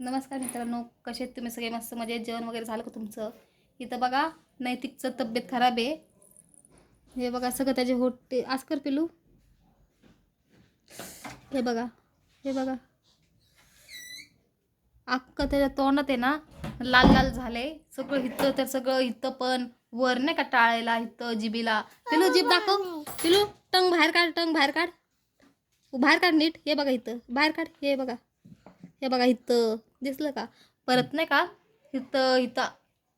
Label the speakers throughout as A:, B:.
A: नमस्कार मित्रांनो कसे आहेत तुम्ही? सगळे मस्त मजेत? जेवण वगैरे झालं का तुमचं? इथं बघा नैतिकचं तब्येत खराब आहे. हे बघा सगळं त्याचे होटे आज पिलू हे बघा हे बघा. अख्खं त्याच्या तोंडात आहे ना लाल लाल झाले सगळं हिथं तर सगळं हिथं पण वर नाही का टाळायला हिथं जिबीला. पिलू जीब दाखव. पिलू टंग बाहेर काढ टंग बाहेर काढ. बाहेर काढ नीट. हे बघा इथं. बाहेर काढ. हे बघा. हे बघा इथं दिसलं का? परत नाही का? इथं इथं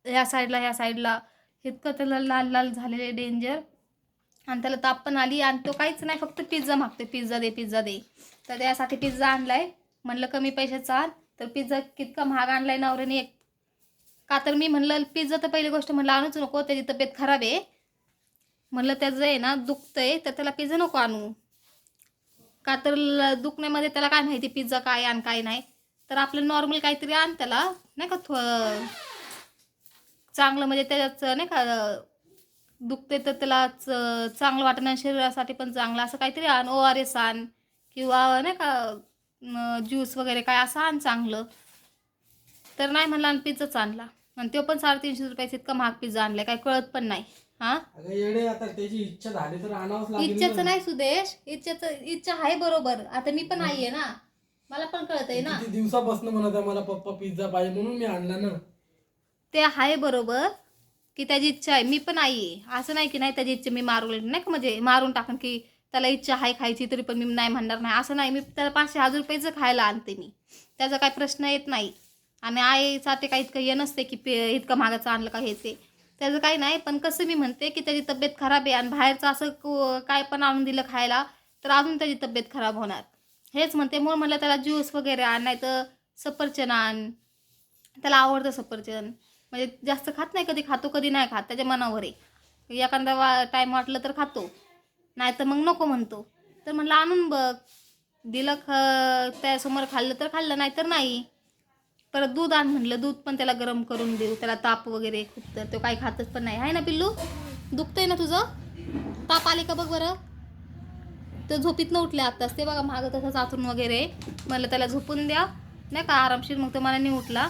A: ह्या साईडला ह्या साईडला इतकं त्याला लाल लाल झालेले डेंजर आणि त्याला ताप पण आली आणि तो काहीच नाही फक्त पिझ्झा मागते पिझ्झा दे पिझ्झा दे. तर त्यासाठी पिझ्झा आणलाय. म्हणलं कमी पैशाचा आण. तर पिझ्झा कितका महाग आणलाय नवऱ्याने एक. का तर मी म्हणलं पिझ्झा तर पहिली गोष्ट म्हणलं आणूच नको. त्याची तब्येत खराब आहे. म्हणलं त्याचं आहे ना दुखतंय तर त्याला पिझ्झा नको आणू. का तर दुखण्यामध्ये त्याला काय माहिती पिझ्झा काय आणि काय नाही. तर आपलं नॉर्मल काहीतरी आण त्याला नाही का थो चांगलं म्हणजे त्याच्यात नाही का दुखते तर त्याला चांगलं वाटणं शरीरासाठी पण चांगलं असं काहीतरी आण ओ आर एस आण किंवा नाही का ज्यूस वगैरे काय असं आण चांगलं. तर नाही म्हणला आणि पिझ्झाच आणला. आणि तो पण साडेतीनशे रुपयाचा इतका महाग पिझ्झा आणलाय काय कळत पण नाही. हां? इच्छाचं. नाही सुदेश इच्छाचं इच्छा आहे बरोबर. आता मी पण आई आहे ना. मला पण कळत आहे ना.
B: किती दिवसापासून म्हणत आहे मला पप्पा पिझ्झा पाहिजे म्हणून मी आणला ना.
A: ते आहे बरोबर की त्याची इच्छा आहे. मी पण आई आहे. असं नाही की नाही त्याची इच्छा मी मारून नाही का म्हणजे मारून टाकन की त्याला इच्छा आहे खायची तरी पण मी नाही म्हणणार नाही. असं नाही. मी त्याला पाचशे हजार रुपयेचं खायला आणते मी त्याचा काही प्रश्न येत नाही. आणि आईसाठी काही इतकं हे नसते की पे इतकं महागाचं आणलं का हे ते. त्याचं काही नाही. पण कसं मी म्हणते की त्याची तब्येत खराब आहे आणि बाहेरचं असं काय पण आणून दिलं खायला तर अजून त्याची तब्येत खराब होणार. हेच म्हणते म्हणून म्हटलं त्याला ज्यूस वगैरे आण नाही तर सफरचंद आण. त्याला आवडतं सफरचंद. म्हणजे जास्त खात नाही कधी खातो कधी नाही खात त्याच्या मनावर आहे. एखादा वा टाईम वाटलं तर खातो. नाही तर मग नको म्हणतो. तर म्हणलं आणून बघ. दिलं ख त्यासमोर खाल्लं तर खाल्लं नाही तर नाही. परत दूध आण म्हणलं दूध पण त्याला गरम करून देऊ. त्याला ताप वगैरे खूप तर तो काही खातच पण नाही. आहे ना पिल्लू? दुखतंय ना तुझं? ताप आले का बघ बरं? तर झोपीत न उठले आत्ताच. ते बघा मागं तसंच आतून वगैरे म्हणलं त्याला झोपून द्या नाही का आरामशीर. मग तो मला नाही उठला.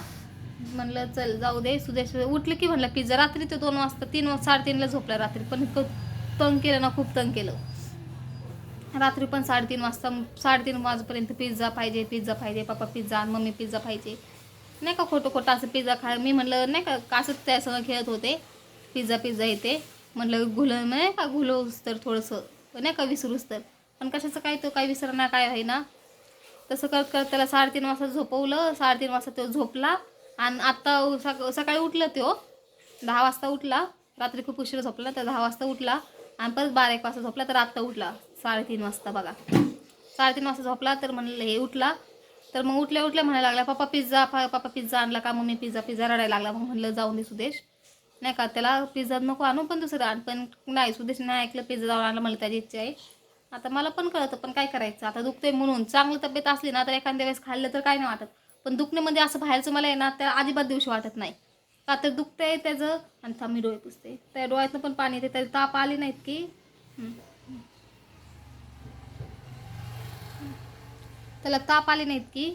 A: म्हणलं चल जाऊ दे सुदेश. उठलं की म्हणलं पिझ्झा. रात्री तो दोन वाजता तीन वाजता साडेतीनला झोपला रात्री पण इतकं तंग केलं ना खूप तंग केलं. रात्री पण साडेतीन वाजता साडेतीन वाजेपर्यंत पिझ्झा पाहिजे पिझ्झा पाहिजे पप्पा पिझ्झा आणि मम्मी पिझ्झा पाहिजे. नाही का खोटं खोटं असं पिझ्झा खा मी म्हणलं नाही का असंच त्यासंग खेळत होते? पिझ्झा पिझ्झा येते. म्हणलं घुलं नाही का घुलवूस तर थोडंसं नाही का विसरूस तर. पण कशाचं काय तो काय विसरणार काय आहे ना तसं करत करत त्याला साडेतीन वाजता झोपवलं साडेतीन वाजता तो झोपला. आणि आत्ता सक सकाळी उठलं तो दहा वाजता उठला. रात्री खूप उशीर झोपला तर दहा वाजता उठला. आणि परत बारा एक वाजता झोपला तर आत्ता उठला. साडेतीन वाजता बघा. साडेतीन वाजता झोपला तर म्हणलं हे उठला. तर मग उठल्या उठल्या म्हणायला लागला पप्पा पिझ्झा पप्पा पिझ्झा आणला का मम्मी? पिझ्झा पिझ्झा रडायला लागला. मग म्हणलं जाऊन दे सुदेश. नाही का त्याला पिझ्झा नको आणू पण दुसरं आण. पण नाही सुदेश नाही ऐकलं पिझ्झा जाऊन आणलं मला त्याची इच्छा आहे. आता मला पण कळतं पण काय करायचं? आता दुखतंय म्हणून. चांगली तब्येत असली ना तर एखाद्या वेळेस खाल्लं तर काय नाही वाटत. पण दुखण्यामध्ये असं बाहेरचं मला आहे ना त्या अजिबात दिवशी वाटत नाही. का तर दुखतंय त्याचं आणि थांब मी डोळे पुसते. त्या डोळ्यातनं पण पाणी येते त्याला ताप आली नाहीत की. त्याला ताप आले नाहीत की.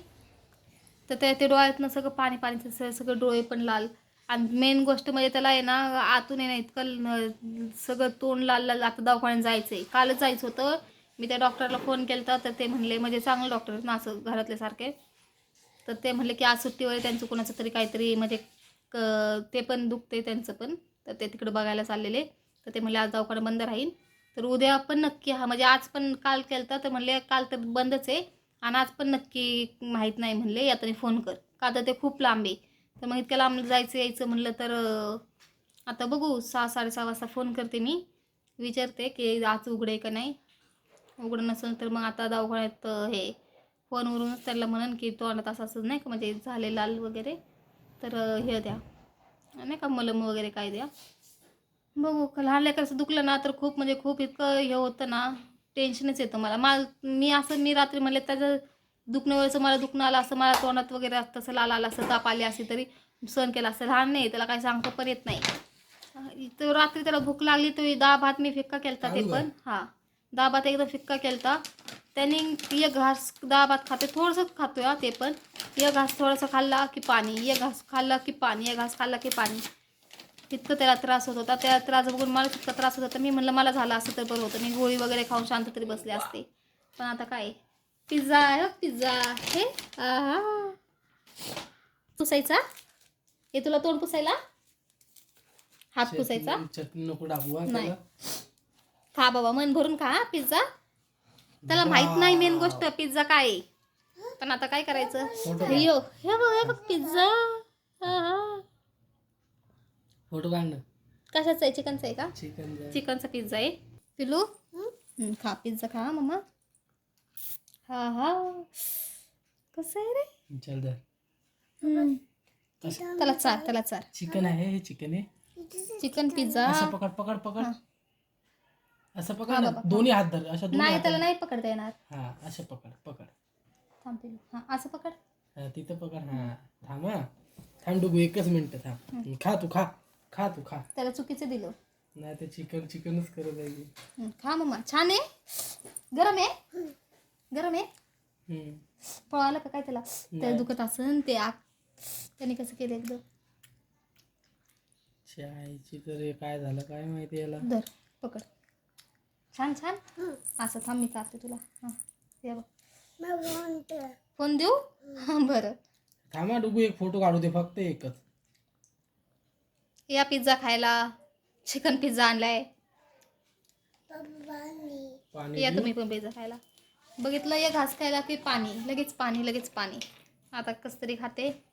A: तर त्या ते डोळ्यातनं सगळं पाणी पाणी सगळं डोळे पण लाल. आणि मेन गोष्ट म्हणजे त्याला आहे ना आतून आहे ना इतकं सगळं तोंड लाल लाल आता दवाखान्यात जायचं आहे कालच जायचं होतं. मी त्या डॉक्टरला फोन केला तर ते म्हणले म्हणजे चांगले डॉक्टर आहेत ना असं घरातले सारखे. तर ते म्हणले की आज सुट्टीवर त्यांचं कोणाचं तरी काहीतरी म्हणजे क ते पण दुखते त्यांचं पण. तर ते तिकडे बघायला चाललेले. तर ते म्हणले आज दवाखाना बंद राहील. तर उद्या पण नक्की हा म्हणजे आज पण काल केलं तर म्हणले काल तर बंदच आहे. आणि आज पण नक्की माहीत नाही म्हणले यातनी फोन कर. का तर ते खूप लांब आहे. तर मग इतक्या लांब जायचं यायचं म्हणलं तर आता बघू सहा साडेसहा वाजता फोन करते मी. विचारते की आज उघडे आहे का नाही. उघडं नसेल तर मग आता दवाखान्यात हे फोनवरूनच त्याला म्हणन की तोंडात असं असं नाही का म्हणजे झाले लाल वगैरे. तर हे द्या. नाही का मलम वगैरे काय द्या. बघू लहान लेकरचं दुखलं ना तर खूप म्हणजे खूप इतकं हे होतं ना टेन्शनच येतं मला. मा मी असं मी रात्री म्हणले त्याचं दुखणं वेळेचं मला दुखणं आलं असं मला तोंडात वगैरे तसं लाल आलं असं ताप आली असे तरी सहन केला असं. लहान नाही त्याला काही सांगता पण येत नाही. तो रात्री त्याला भूक लागली तो डाळ भात मी फिक्का केलता ते पण. हां डाळ भात एकदम फिक्का केलता. त्यांनी एक घास डाळ भात खाते थोडंसं खातोय हा ते पण. एक घास थोडंसं खाल्ला की पाणी एक घास खाल्ला की पाणी एक घास खाल्ला की पाणी. तितकं त्याला त्रास होत होता. त्या त्रास बघून मला तितका त्रास होत होता. मी म्हणलं मला झालं असं तर बरं होतं. मी गोळी वगैरे खाऊन शांत तरी बसले असते. पण आता काय? पिझ्झा आहे हो, पिझ्झा हे आहा. पुसायचा? हे तुला तोंड पुसायला? हात पुसायचा?
B: चटणी चटणी नको टाकू हा
A: नाही.
B: त्याला.
A: खा बाबा मन भरून खा पिझ्झा. त्याला माहीत नाही मेन गोष्ट पिझ्झा काय आहे. पण आता काय करायचं?
B: फोटो
A: हे यो, हे बघ हे बघ पिझ्झा. आहा.
B: फोटो काढ ना.
A: कशाचा आहे? चिकनचा आहे का?
B: चिकन
A: चिकनचा पिझ्झा आहे. पिलू? हं, खा पिझ्झा खा मम्मा हा हा कसं आहे रे?
B: चल. असं-
A: त्याला चार त्याला चार.
B: चिकन आहे हे चिकन आहे?
A: Chicken pizza.
B: असं पकड पकड पकड. असं पकड ना. दोन्ही हात धर. अशा दोन्ही
A: नाही
B: हात
A: त्याला नाही पकडता येणार.
B: हा असं पकड पकड.
A: थांब पिलू हा असं पकड.
B: हा तिथं पकड. हा थांब हा. थांब डुगू एकच मिनिट थांब. खा तू खा. खा तू खा.
A: त्याला चुकीचं दिलं.
B: नाही ते चिकन चिकनच करत आहे.
A: हं, खा मम्मा. छान आहे. गरम आहे. गरम आहे. पळालं का काय त्याला? त्याला दुखत असन ते आग. त्याने कसं केलं एकदम
B: चायची तर हे काय झालं काय माहिती याला?
A: धर पकड. छान छान. असं थांब मी काढते तुला. हां बघ. फोन देऊ? हां बरं.
B: थांबा डुगू एक फोटो काढू दे फक्त एकच.
A: या पिझ्झा खायला. चिकन पिझ्झा आणलाय.
B: पाणी
A: या? तुम्ही पण पिझ्झा खायला. बघितलं एक घास खायला की पाणी लगेच पाणी लगेच पाणी. आता कस तरी खाते.